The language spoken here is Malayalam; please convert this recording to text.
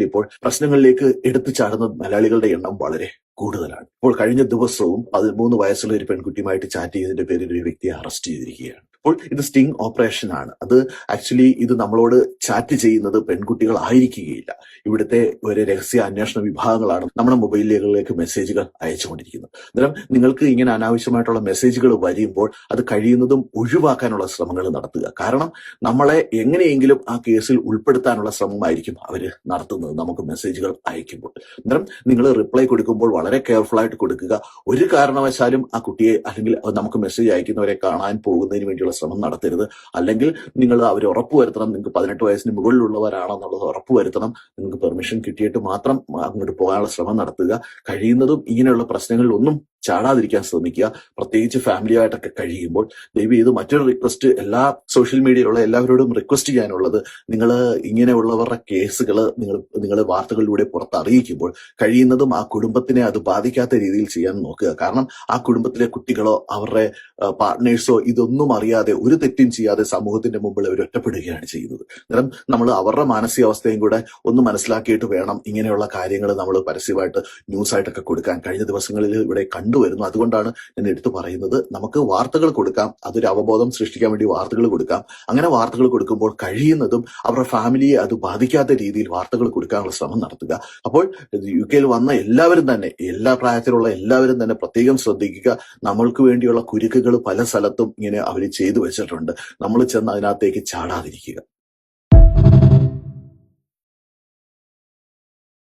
ഇപ്പോൾ പ്രശ്നങ്ങളിലേക്ക് എടുത്തു ചാടുന്ന മലയാളികളുടെ എണ്ണം വളരെ കൂടുതലാണ്. ഇപ്പോൾ കഴിഞ്ഞ ദിവസവും പതിമൂന്ന് വയസ്സുള്ള ഒരു പെൺകുട്ടിയുമായിട്ട് ചാറ്റ് ചെയ്തതിന്റെ പേരിൽ ഒരു വ്യക്തിയെ അറസ്റ്റ് ചെയ്തിരിക്കുകയാണ്. അപ്പോൾ ഇത് സ്റ്റിംഗ് ഓപ്പറേഷൻ ആണ്. അത് ആക്ച്വലി ഇത് നമ്മളോട് ചാറ്റ് ചെയ്യുന്നത് പെൺകുട്ടികൾ ആയിരിക്കുകയില്ല. ഇവിടുത്തെ ഒരു രഹസ്യ അന്വേഷണ വിഭാഗങ്ങളാണ് നമ്മുടെ മൊബൈലുകളിലേക്ക് മെസ്സേജുകൾ അയച്ചുകൊണ്ടിരിക്കുന്നത്. അന്നേരം നിങ്ങൾക്ക് ഇങ്ങനെ അനാവശ്യമായിട്ടുള്ള മെസ്സേജുകൾ വരുമ്പോൾ അത് കഴിയുന്നതും ഒഴിവാക്കാനുള്ള ശ്രമങ്ങൾ നടത്തുക. കാരണം നമ്മളെ എങ്ങനെയെങ്കിലും ആ കേസിൽ ഉൾപ്പെടുത്താനുള്ള ശ്രമമായിരിക്കും അവർ നടത്തുന്നത് നമുക്ക് മെസ്സേജുകൾ അയക്കുമ്പോൾ. അന്നേരം നിങ്ങൾ റിപ്ലൈ കൊടുക്കുമ്പോൾ വളരെ കെയർഫുൾ ആയിട്ട് കൊടുക്കുക. ഒരു കാരണവശാലും ആ കുട്ടിയെ അല്ലെങ്കിൽ നമുക്ക് മെസ്സേജ് അയക്കുന്നവരെ കാണാൻ പോകുന്നതിന് വേണ്ടിയുള്ള ശ്രമം നടത്തരുത്. അല്ലെങ്കിൽ നിങ്ങൾ അവർ ഉറപ്പുവരുത്തണം നിങ്ങൾക്ക് പതിനെട്ട് വയസ്സിന് മുകളിലുള്ളവരാണെന്നുള്ളത് ഉറപ്പുവരുത്തണം നിങ്ങൾക്ക് പെർമിഷൻ കിട്ടിയിട്ട് മാത്രം അങ്ങോട്ട് പോകാനുള്ള ശ്രമം നടത്തുക. കഴിയുന്നതും ഇങ്ങനെയുള്ള പ്രശ്നങ്ങളിൽ ഒന്നും ചാടാതിരിക്കാൻ ശ്രമിക്കുക. പ്രത്യേകിച്ച് ഫാമിലിയായിട്ടൊക്കെ കഴിയുമ്പോൾ ദയവ് ചെയ്ത് മറ്റൊരു റിക്വസ്റ്റ് എല്ലാ സോഷ്യൽ മീഡിയയിലുള്ള എല്ലാവരോടും റിക്വസ്റ്റ് ചെയ്യാനുള്ളത് നിങ്ങൾ ഇങ്ങനെയുള്ളവരുടെ കേസുകൾ നിങ്ങൾ നിങ്ങൾ വാർത്തകളിലൂടെ പുറത്ത് അറിയിക്കുമ്പോൾ കഴിയുന്നതും ആ കുടുംബത്തിനെ അത് ബാധിക്കാത്ത രീതിയിൽ ചെയ്യാൻ നോക്കുക. കാരണം ആ കുടുംബത്തിലെ കുട്ടികളോ അവരുടെ പാർട്ട്നേഴ്സോ ഇതൊന്നും അറിയാതെ ഒരു തെറ്റും ചെയ്യാതെ സമൂഹത്തിന്റെ മുമ്പിൽ അവർ ഒറ്റപ്പെടുകയാണ് ചെയ്യുന്നത്. അന്നേരം നമ്മൾ അവരുടെ മാനസികാവസ്ഥയും കൂടെ ഒന്ന് മനസ്സിലാക്കിയിട്ട് വേണം ഇങ്ങനെയുള്ള കാര്യങ്ങൾ നമ്മൾ പരസ്യമായിട്ട് ന്യൂസായിട്ടൊക്കെ കൊടുക്കാൻ. കഴിഞ്ഞ ദിവസങ്ങളിൽ ഇവിടെ കണ്ടുവരുന്നു. അതുകൊണ്ടാണ് ഞാൻ എടുത്തു പറയുന്നത്. നമുക്ക് വാർത്തകൾ കൊടുക്കാം. അതൊരു അവബോധം സൃഷ്ടിക്കാൻ വേണ്ടി വാർത്തകൾ കൊടുക്കാം. അങ്ങനെ വാർത്തകൾ കൊടുക്കുമ്പോൾ കഴിയുന്നതും അവരുടെ ഫാമിലിയെ അത് ബാധിക്കാത്ത രീതിയിൽ വാർത്തകൾ കൊടുക്കാനുള്ള ശ്രമം നടത്തുക. അപ്പോൾ യു കെയിൽ വന്ന എല്ലാവരും തന്നെ എല്ലാ പ്രായത്തിലുള്ള എല്ലാവരും തന്നെ പ്രത്യേകം ശ്രദ്ധിക്കുക. നമ്മൾക്ക് വേണ്ടിയുള്ള കുരുക്കുകൾ പല സ്ഥലത്തും ഇങ്ങനെ അവർ ചെയ്തു വെച്ചിട്ടുണ്ട്. നമ്മൾ ചെന്ന് അതിനകത്തേക്ക് ചാടാതിരിക്കുക.